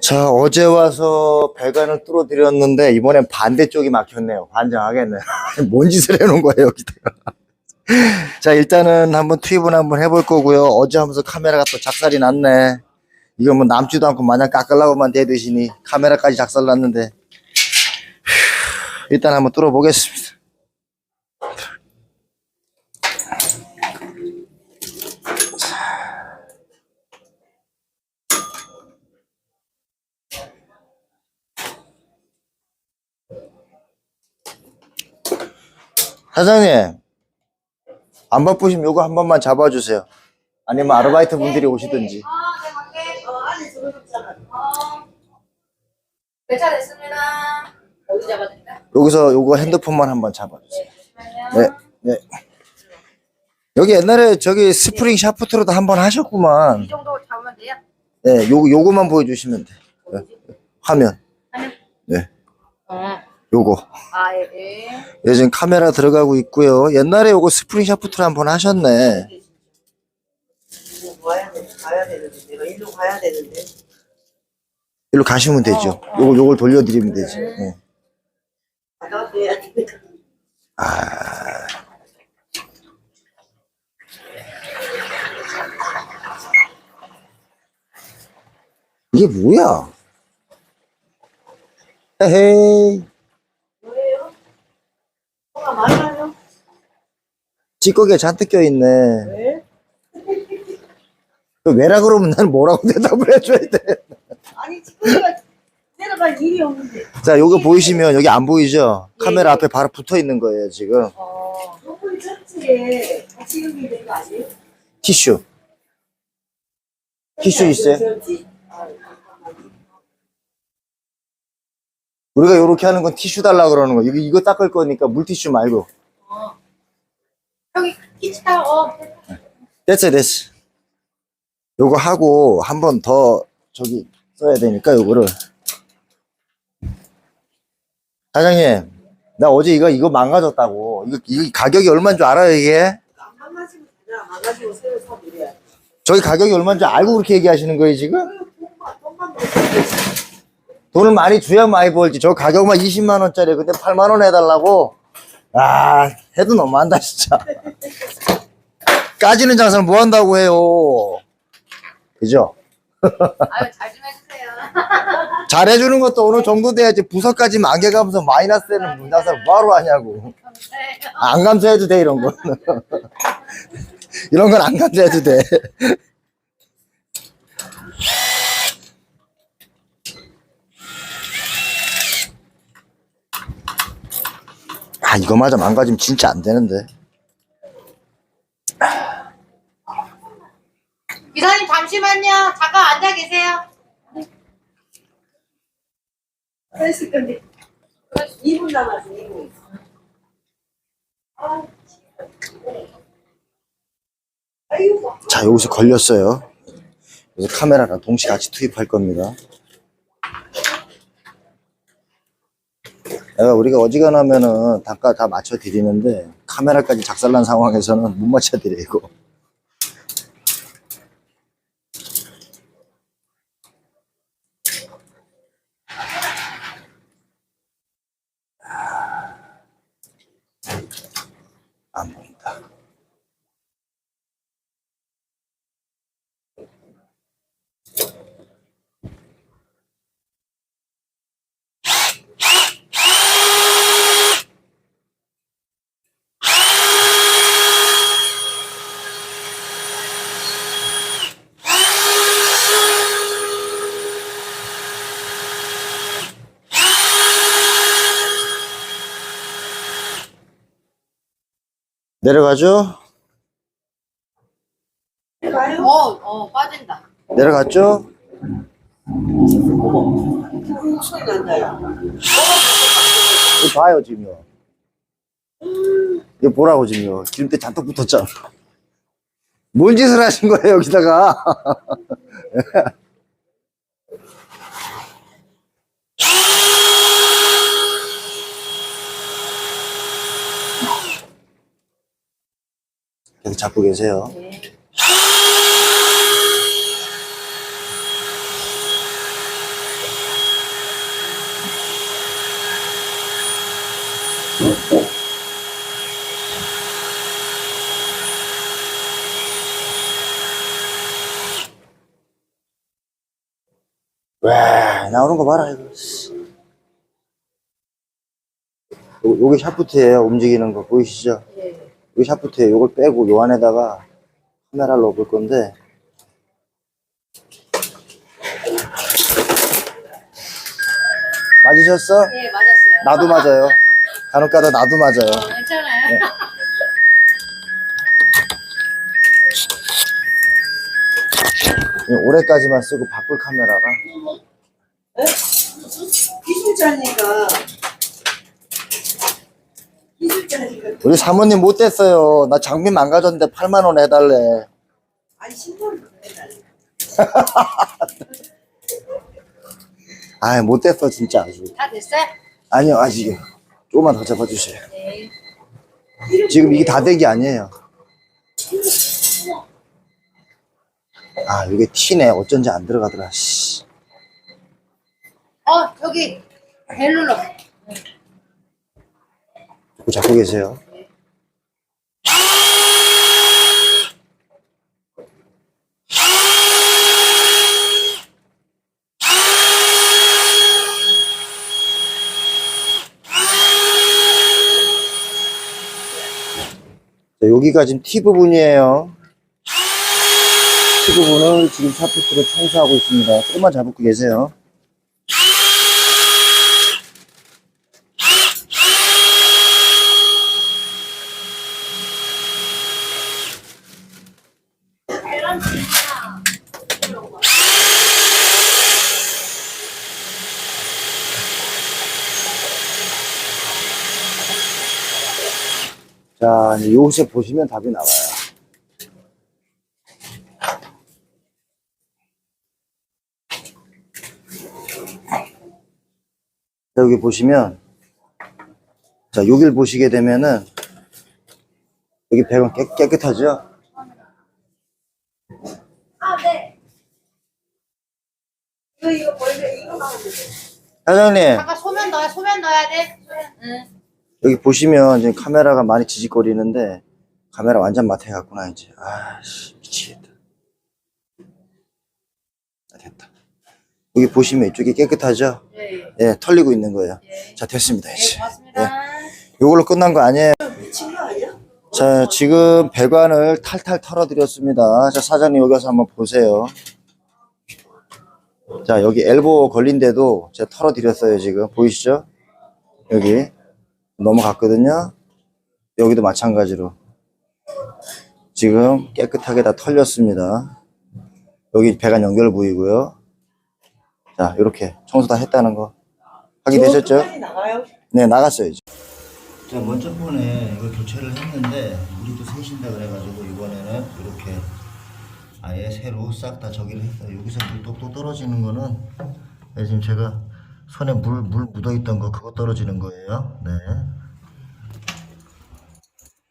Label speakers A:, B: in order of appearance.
A: 자, 어제 와서 배관을 뚫어드렸는데, 이번엔 반대쪽이 막혔네요. 환장하겠네. 뭔 짓을 해놓은 거예요, 여기다가. 자, 일단은 한번 투입을 한번 해볼 거고요. 어제 하면서 카메라가 또 작살이 났네. 이거 뭐 남지도 않고 마냥 깎으려고만 대드시니 카메라까지 작살 났는데. 휴, 일단 한번 뚫어보겠습니다. 사장님, 안 바쁘시면 요거 한 번만 잡아주세요. 아니면 아르바이트 분들이 오시든지.
B: 아, 네, 갈게. 어, 안에. 어. 배차 됐습니다. 어디 잡아드릴까요?
A: 여기서 요거 핸드폰만 한 번 잡아주세요.
B: 잠시만요.
A: 네, 네. 여기 옛날에 저기 스프링 샤프트로도 한 번 하셨구만.
B: 이 정도 잡으면 돼요?
A: 네, 요거, 요거만 보여주시면 돼. 네. 화면. 네,
B: 어.
A: 요거.
B: 아, 예, 예.
A: 요즘 카메라 들어가고 있고요. 옛날에 요거 스프링 샤프트로 한번 하셨네.
C: 이거 와야 돼, 가야 되는데, 내가 일로 가야 되는데.
A: 일로 가시면 되죠. 요거, 요걸 돌려드리면 되지. 네.
C: 가까워서 해야 되니까.
A: 이게 뭐야? 에헤이.
C: 뭐예요? 뭐가 많아요?
A: 찌꺼기가 잔뜩 껴있네.
C: 왜?
A: 그 왜라 그러면 나는 뭐라고 대답을 해줘야 돼.
C: 아니, 지금가 내려갈 일이 없는데.
A: 자, 요거 보이시면 여기 안 보이죠? 카메라 앞에 바로 붙어 있는 거예요, 지금.
C: 어, 너무 전체에 같이 연결된 거 아니에요?
A: 티슈. 티슈 있어요?
C: 아,
A: 우리가 요렇게 하는 건 티슈 달라 그러는 거. 이거, 이거 닦을 거니까 물티슈 말고.
B: 어. 여기 키치타, 어.
A: 됐어, 됐어. 요거 하고 한 번 더 저기 써야 되니까 요거를. 사장님, 나 어제 이거, 이거 망가졌다고. 이거, 이거 가격이 얼마인 줄 알아요, 이게?
C: 안 망가지면 되잖아. 망가지고 새로 사버려.
A: 저희 가격이 얼마인 줄 알고 그렇게 얘기하시는 거예요, 지금? 돈을 많이 줘야 많이 벌지. 저 가격만 20만 원짜리 근데 8만 원 해달라고. 아, 해도 너무한다 진짜. 까지는 장사를 뭐 한다고 해요. 그죠?
B: 아유, 잘 좀 해주세요.
A: 잘해주는 것도 어느 정도 돼야지. 부서까지 만개가면서 마이너스 되는 문 장사를 뭐하러 하냐고.
B: 네.
A: 안 감사해도 돼 이런 건. 이런 건 안 감사해도 돼. 아 이거마저 망가지면 진짜 안 되는데.
B: 기사님, 잠시만요. 잠깐 앉아 계세요.
C: 했을 건데. 2분 남았어, 2분. 아, 아이고.
A: 자 여기서 걸렸어요. 그래서 카메라랑 동시에 같이 투입할 겁니다. 내가 우리가 어지간하면은 단가 다 맞춰 드리는데 카메라까지 작살난 상황에서는 못 맞춰 드리고. 안 보인다. 내려가죠?
C: 가요?
B: 어, 어, 빠진다.
A: 내려갔죠?
C: 어머. 그 소리 난다, 야.
A: 이거 봐요, 지금요. 이거 보라고, 지금요. 기름때 잔뜩 붙었잖아. 뭔 짓을 하신 거예요, 여기다가? 계속 잡고 계세요. 와, 나오는 거 봐라, 이거. 여기 샤프트예요 움직이는 거 보이시죠?
B: 예.
A: 여기 샤프트에 요걸 빼고 요 안에다가 카메라를 넣을 건데 맞으셨어?
B: 예, 맞았어요.
A: 나도 맞아요 간혹가다 나도 맞아요
B: 어, 괜찮아요.
A: 올해까지만 쓰고 바꿀 카메라가
C: 기술자니까. 기술자니까.
A: 우리 사모님 못 됐어요 나 장비 망가졌는데 8만원 해달래
C: 아니, 신고를 해달래.
A: 아이 못 됐어 진짜 아주
B: 다 됐어요?
A: 아니요 아직 조금만 더 잡아주세요
B: 네.
A: 지금 이게 다 된 게 아니에요 아 이게 티네 어쩐지 안 들어가더라 씨.
B: 어, 저기 벨 눌러.
A: 자꾸 잡고 계세요 여기가 지금 T 부분이에요. T 부분을 지금 샤프트로 청소하고 있습니다. 조금만 잡고 계세요. 자, 요새 보시면 답이 나와요. 자, 여기 보시면, 자, 여길 보시게 되면은, 여기 배관 깨, 깨끗하죠?
B: 아, 네.
C: 이거, 이거, 이거.
A: 사장님,
B: 잠깐 소면 넣어야, 소면 넣어야 돼. 소면. 응.
A: 여기 보시면 지금 카메라가 많이 지직거리는데, 카메라 완전 마태갖구나, 이제. 아씨, 미치겠다. 아, 됐다. 여기 보시면 이쪽이 깨끗하죠?
B: 네.
A: 예, 털리고 있는 거예요.
B: 네.
A: 자, 됐습니다,
B: 네,
A: 이제.
B: 고맙습니다.
A: 요걸로 끝난 거 아니에요.
C: 미친 거 아니야?
A: 자, 지금 배관을 탈탈 털어 드렸습니다. 자, 사장님 여기 와서 한번 보세요. 자, 여기 엘보 걸린 데도 제가 털어 드렸어요, 지금. 보이시죠? 여기. 넘어갔거든요. 여기도 마찬가지로. 지금 깨끗하게 다 털렸습니다. 여기 배관 연결 부위고요. 자, 이렇게 청소 다 했다는 거 확인되셨죠? 네, 나갔어요. 이제. 자, 먼저 번에 이거 교체를 했는데 우리도 세신다 그래가지고 이번에는 이렇게 아예 새로 싹 다 저기를 했어요. 여기서 물 똑똑 떨어지는 거는 네, 지금 제가 손에 물 물 묻어 있던 거 그거 떨어지는 거예요. 네.